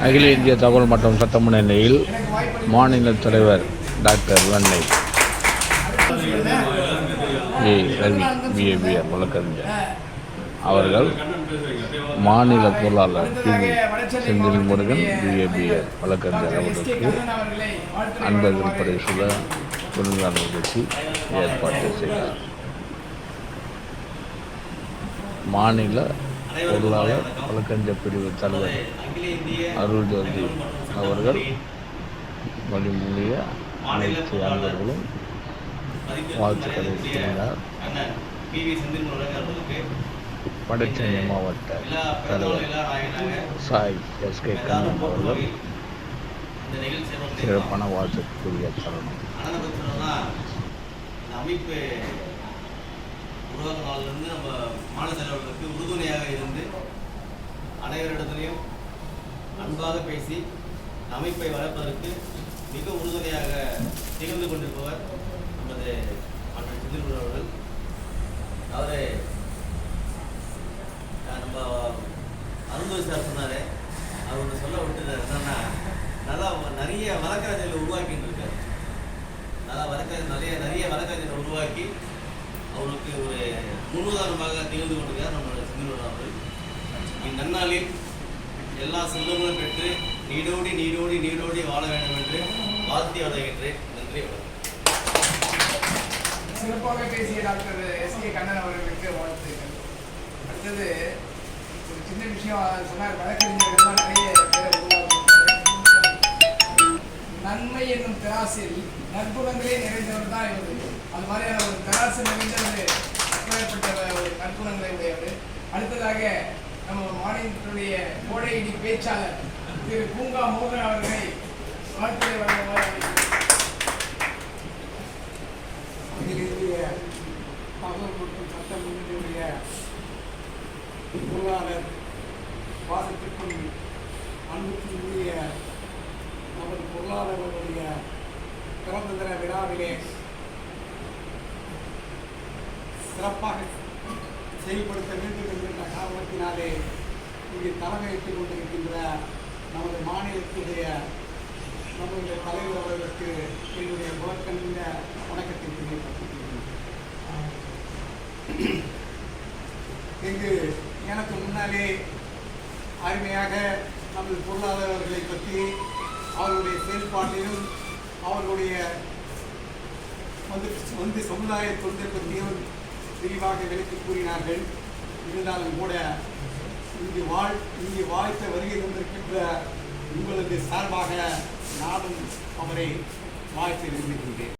அகில இந்திய தகவல் மற்றும் சட்டமுன்னணியில் மாநில தலைவர் டாக்டர் வெண்ணை. ஏ. ரவி பிஏபிஆர் வழக்கறிஞர். அவர்கள் மாநில பொருளாளர் P. V. Senthil Murugan PABR வழக்கறிஞர் அவர்களுக்கு அன்பர்கள் பரிசுல சுட விருந்தான நிகழ்ச்சி ஏற்பாடு செய்தார். மாநில பொருளாளர் வழக்கறிஞர் பிரிவு தலைவர் அருள் ஜோதி அவர்கள் வழிமொழிய அனைத்து அன்பர்களும் வாழ்த்துக்களை கூறினார் வடசென்னை மாவட்ட தலைவர் சாய் எஸ் கே கண்ணன் அவர்கள் சிறப்பான வாழ்த்துக்குரிய தருணம். அமைப்பு உலக நாள்லேருந்து நம்ம மாநில தலைவர்களுக்கு உறுதுணையாக இருந்து அனைவரிடத்திலையும் அன்பாக பேசி அமைப்பை வளர்ப்பதற்கு மிக உறுதுணையாக திகழ்ந்து கொண்டிருப்பவர் நமது மற்ற செந்தில் அவர்கள். அவரு நம்ம அருந்தோதி சார் சொன்னாரு. அவர் ஒன்று சொல்ல விட்டுறாரு என்னன்னா நல்லா நிறைய வழக்கறிஞர்களை உருவாக்கிட்டு இருக்காரு. நல்லா வழக்கறிஞர் நிறைய நிறைய வழக்கறிஞர்களை உருவாக்கி அவருக்கு ஒரு முன்னுதாரணமாக திகழ்ந்து கொண்டிருக்கார் நம்மளோட செந்தில் அவர்கள். இந்நன்னாளில் எல்லா செல்வங்களும் பெற்று நீடோடி நீடோடி நீடோடி வாழ வேண்டும் என்று வாழ்த்தி வழங்குகின்றேன் நன்றி வணக்கம். சிறப்பாக பேசிய டாக்டர் எஸ் கே கண்ணன் அவர்களுக்கு வாழ்த்துக்கள். அடுத்தது ஒரு சின்ன விஷயம் சொன்னார் வழக்கறிஞர்கள்லாம் நிறைய என்னும் தராசில் நற்குணங்களே நிறைந்தவர் தான் இவர் அது மாதிரியான ஒரு தராசு நிறைந்த ஒரு அப்பேற்பட்ட ஒரு நற்குணங்களை உடையவர் அடுத்ததாக நம்ம மாநிலத்துடைய கோடையடி பேச்சாளர் திரு பூங்கா மோகன் அவர்களை வாழ்த்துறை வழங்குமாறு அழைக்கிறேன். அகில தகவல் மற்றும் சட்ட பொருளாளர் வாசத்திற்கும் அன்புக்குரிய நமது பொருளாளர்களுடைய பிறந்த தின விழாவிலே சிறப்பாக செயல்படுத்த வேண்டும் என்கின்ற காரணத்தினாலே இங்கு தலைமையேற்றுக் கொண்டிருக்கின்ற நமது மாநிலத்துடைய நம்முடைய தலைவர் அவர்களுக்கு என்னுடைய முதற்கண்ட வணக்கத்தை தெரியப்படுத்திக்கிறேன் இங்கு எனக்கு முன்னாலே அருமையாக நமது பொருளாதாரர்களை பற்றி அவர்களுடைய செயல்பாட்டிலும் அவர்களுடைய வந்து வந்து சமுதாய தொண்டை பற்றியும் விரிவாக விளக்கி கூறினார்கள். இருந்தாலும் கூட இங்கு வாழ் இங்கு வாழ்த்த வருகை தந்திருக்கின்ற உங்களது சார்பாக நானும் அவரை வாழ்த்து விரும்புகின்றேன்